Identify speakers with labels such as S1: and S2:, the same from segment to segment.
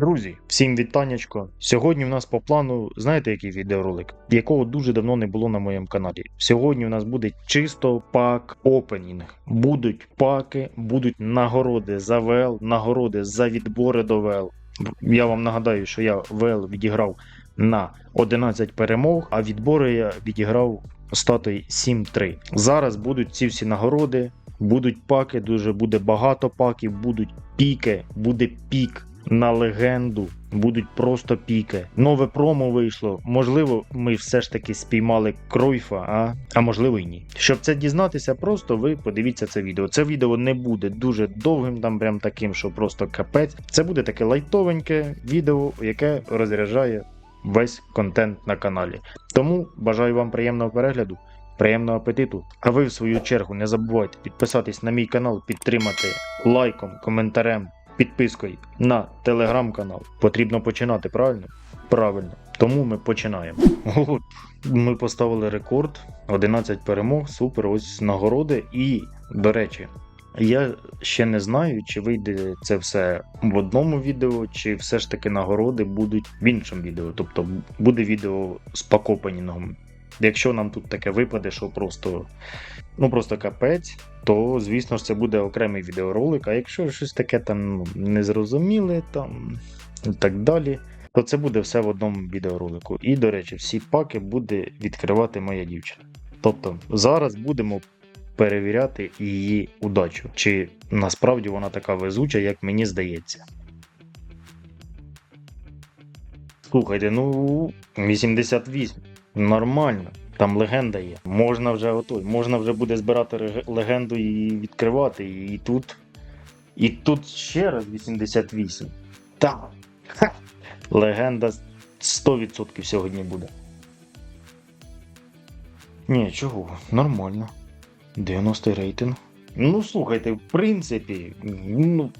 S1: Друзі, всім вітаннячко. Сьогодні в нас по плану, знаєте, який відеоролик, якого дуже давно не було на моєму каналі. Сьогодні у нас буде чисто пак опенінг. Будуть паки, будуть нагороди за ВЛ, нагороди за відбори до ВЛ. Я вам нагадаю, що я ВЛ відіграв на 11 перемог, а відбори я відіграв статою 7-3. Зараз будуть ці всі нагороди, будуть паки, дуже буде багато паків, будуть піки, буде пік на легенду, будуть просто піки. Нове промо вийшло. Можливо, ми все ж таки спіймали Кройфа, а, а можливо і ні. Щоб це дізнатися, просто ви подивіться це відео. Це відео не буде дуже довгим, там прям таким, що просто капець. Це буде таке лайтовеньке відео, яке розряджає весь контент на каналі. Тому бажаю вам приємного перегляду. Приємного апетиту. А ви, в свою чергу, не забувайте підписатись на мій канал, підтримати лайком, коментарем, підпискою на телеграм-канал. Потрібно починати, правильно? Правильно. Тому ми починаємо. От, ми поставили рекорд, 11 перемог, супер, ось нагороди. І, до речі, я ще не знаю, чи вийде це все в одному відео, чи все ж таки нагороди будуть в іншому відео. Тобто буде відео з пакопанінгом. Якщо нам тут таке випаде, що просто, ну просто капець, то звісно ж це буде окремий відеоролик. А якщо щось таке там ну, незрозуміле там і так далі, то це буде все в одному відеоролику. І, до речі, всі паки буде відкривати моя дівчина. Тобто зараз будемо перевіряти її удачу, чи насправді вона така везуча, як мені здається. Слухайте, ну 88. Нормально. Там легенда є. Можна вже отой, можна вже буде збирати легенду і відкривати. І тут. І тут ще раз 88. Так. Легенда 100% сьогодні буде. Ні, чого? Нормально. 90 рейтинг. Ну, слухайте, в принципі, ну,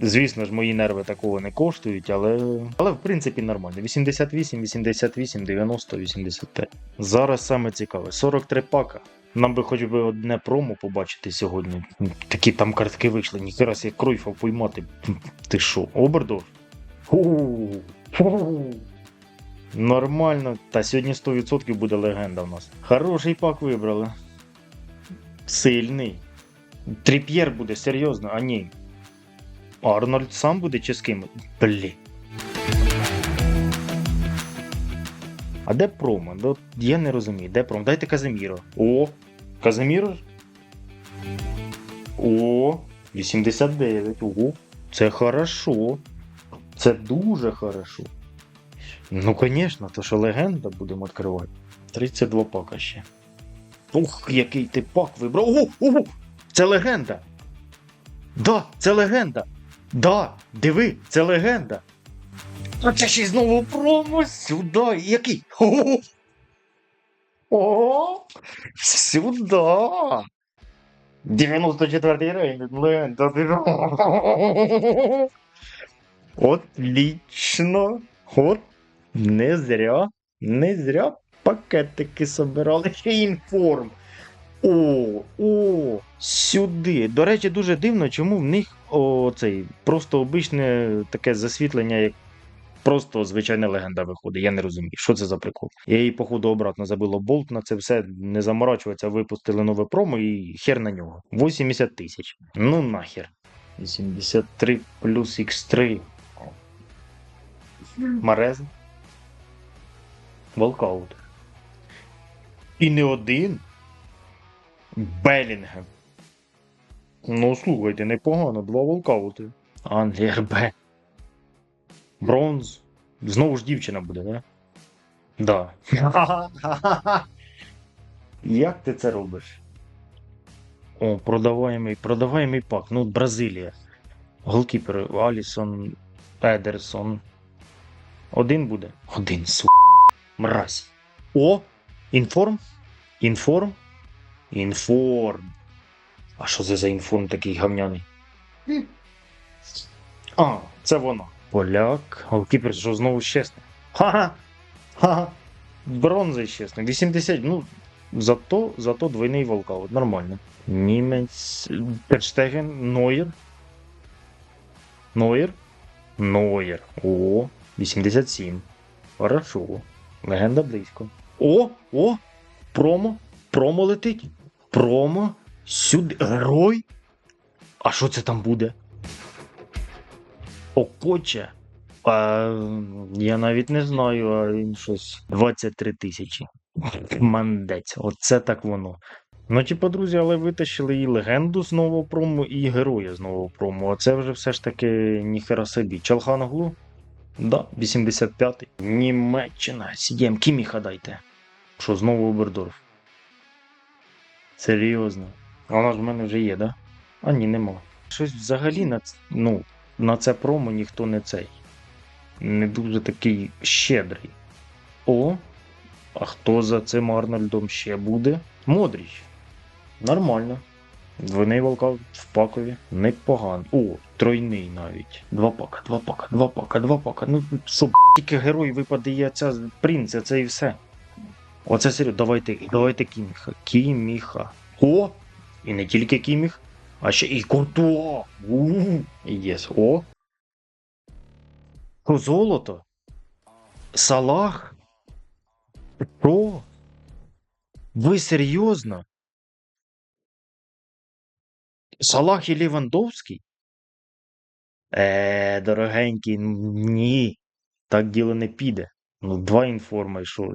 S1: звісно ж, мої нерви такого не коштують, але, але в принципі нормально. 88, 88, 90, 85. Зараз саме цікаве. 43 пака. Нам би хоч би одне промо побачити сьогодні. Такі там картки вийшли, ніхера себе Кройфа поймати. Ти що, Обердорф? Нормально. Та сьогодні 100% буде легенда в нас. Хороший пак вибрали. Сильний. Тріп'єр буде, серйозно, а ні. Арнольд сам буде чи з ким? Блі. А де промо? Ну, я не розумію, де промо? Дайте Казиміро. О, Казиміро? О, 89. Ого. Це хорошо. Це дуже хорошо. Ну, звісно, то що легенда будемо відкривати. 32 пака ще. Ух, який ти пак вибрав. Ого, ого! Це легенда! Да, це легенда! Да, диви, це легенда. А це ще й знову промо сюди. Який? О! О! Сюди. 94-й рейтинг, легенда. Отлично. От не зря, не зря пакетики собирали. Ще інформ. О, о, сюди. До речі, дуже дивно, чому в них о, цей, просто обичне таке засвітлення, як просто звичайна легенда виходить. Я не розумію, що це за прикол. Я її, походу, обратно забило болт на це все, не заморачуватися, випустили нове промо і хер на нього. 80 тисяч. Ну нахер. 83 плюс X3. Марез. Волкаут. І не один. Белінгем. Ну, слухайте, непогано, два волкаути. Англія РБ. Бронз. Знову ж дівчина буде, не? Да. Як ти це робиш? О, продаваємий, продаваємий пак. Ну, Бразилія. Голкіпер Алісон, Едерсон. Один буде? Один, су. Мразь. О! Інформ? Інформ? Інформ. А що це за інформ такий гавняний? А, це воно. Поляк. Голкіпер, що знову щесне. Ха-ха. Ха-ха. Бронза щесне. 80. Ну, зато, зато двойний волкаут. Нормально. Німець. Перштеген. Нойер. Нойер. Нойер. О, 87. Хорошо. Легенда близько. О, о! Промо. Промо летить. Промо. Сюди. Герой. А що це там буде? Окоче. А, я навіть не знаю, а він щось 23 тисячі. Мандець, оце так воно. Ну, типу, друзі, але витащили і легенду з нового прому, і героя з нового прому. А це вже все ж таки ніхера собі. Чалханоглу? Да, 85-й. Німеччина. Сідєм, Кіміха дайте. Що, знову Обердорф? Серйозно. А вона ж в мене вже є, да? А ні, нема. Щось взагалі на, ну, на це промо ніхто не цей. Не дуже такий щедрий. О, а хто за цим Арнольдом ще буде? Модріч. Нормально. Двойний волкаут в пакові. Непогано. О, тройний навіть. Два пака, два пака, два пака, два пака. Ну, соб... тільки герой випаде і ця принц, це і все. Оце серйозно. Давайте, давайте Кіміха. Кіміха. О! І не тільки Кіміх, а ще і Куртуа. Єс. О. О, золото. Салах. Що? Ви серйозно? Салах і Лівандовський? Е, дорогенький, ні. Так діло не піде. Ну, два інформи, що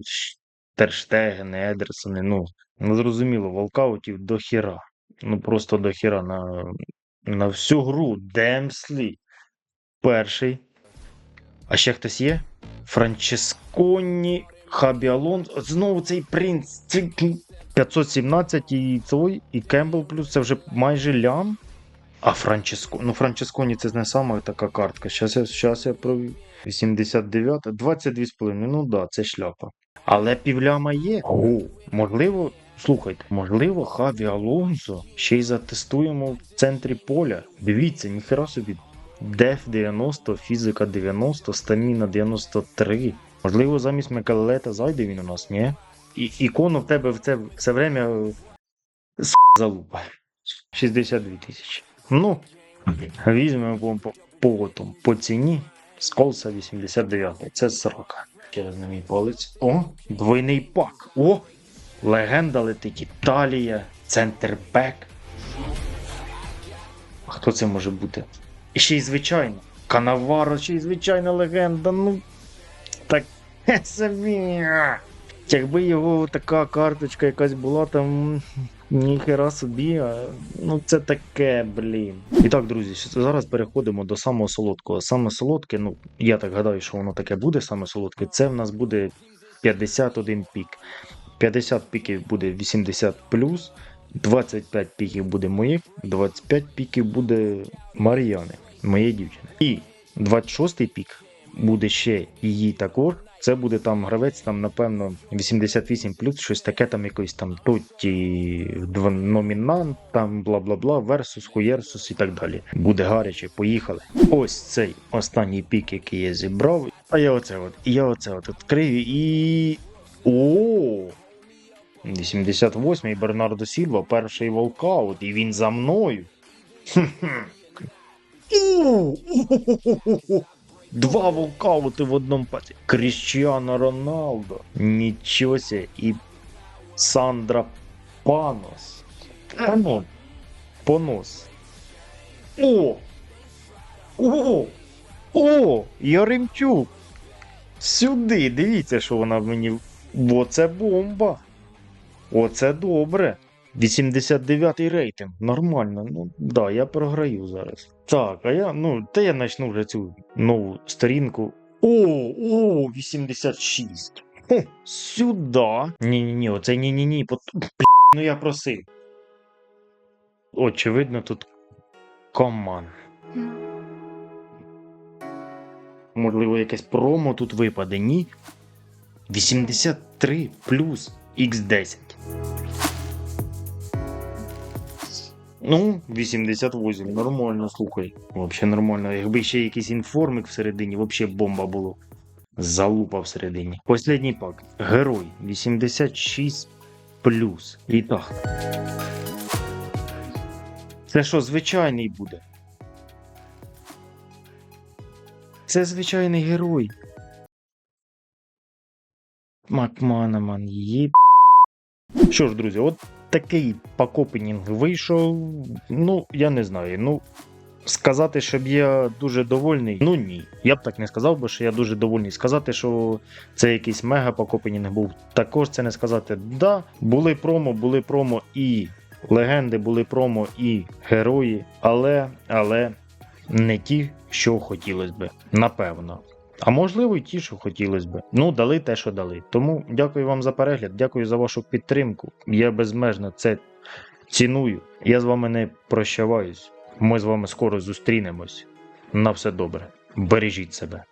S1: Терштегени, Едерсони, ну, зрозуміло, волкаутів до хіра. Ну просто до хіра на, на всю гру. Демслі. Перший. А ще хтось є? Франческоні, Хабі Алонсо. Знову цей принц. 517 і цей, і Кембл плюс це вже майже лям. А Франческо. Ну, Франческоні це не сама така картка. Щас я, щас я провів. 89, 22,5. Ну да, це шляпа. Але півляма є. О, можливо, слухайте, можливо, Хаві Алонсо ще й затестуємо в центрі поля. Дивіться, ніхера собі. Деф 90, фізика 90, стаміна 93. Можливо, замість Мекалета зайде він у нас, ні? І ікону в тебе в це все время с залупа. 62 тисячі. Ну, візьмемо по, по, по, по ціні. Сколса 89. Це срока. Через на мій палець. О, двойний пак. О! Легенда летить Італія, центр бек. А хто це може бути? І ще й звичайно. Канаваро, ще й звичайна легенда. Ну. Так. собі. Якби його така карточка якась була, там ніхера собі, ну це таке, блін. І так, друзі, зараз переходимо до самого солодкого. Саме солодке, ну я так гадаю, що воно таке буде саме солодке. Це в нас буде 51 пік. 50 піків буде 80 25 піків буде моїх, 25 піків буде Мар'яни, моєї дівчини. І 26 пік буде ще її також. Це буде там гравець, там, напевно, 88 плюс, щось таке, там якийсь там тоті номінант, там бла бла бла, версус, хуєрсус і так далі. Буде гаряче, поїхали. Ось цей останній пік, який я зібрав. А я оце от, я оце от відкрию і. О! 88-й Бернардо Сільва, перший волкаут, і він за мною. Хм-хм. Два волкаути в одному паці. Кріщіано Роналдо. Нічого себе. І Сандра Панос. Ану. Понос. О! О! О! Яремчук! Сюди, дивіться, що вона мені. Оце бомба. Оце добре. 89 рейтинг. Нормально. Ну да, я програю зараз. Так, а я, ну, та я почну вже цю нову сторінку. О, о, 86. Хе, сюди. Ні-ні-ні, оце ні-ні-ні. Пот... Ну я просив. Очевидно, тут коман. Можливо, якесь промо тут випаде, ні? 83 плюс X10. Ну, 88, нормально, слухай. Вообще нормально. Якби ще якийсь інформик всередині, вообще бомба було. Залупа всередині. Послідній пак. Герой 86 плюс. І так. Це що, звичайний буде? це звичайний герой. Макманаман, є. Що ж, друзі, от такий пакопенінг вийшов. Ну, я не знаю. Ну, сказати, щоб я дуже довольний, ну ні. Я б так не сказав би, що я дуже довольний. Сказати, що це якийсь мега пакопенінг був. Також це не сказати. Да, були промо, були промо і легенди, були промо і герої, але, але не ті, що хотілося би. Напевно. А можливо, і ті, що хотілося б. Ну, дали те, що дали. Тому дякую вам за перегляд, дякую за вашу підтримку. Я безмежно це ціную. Я з вами не прощаваюсь. Ми з вами скоро зустрінемось. На все добре. Бережіть себе.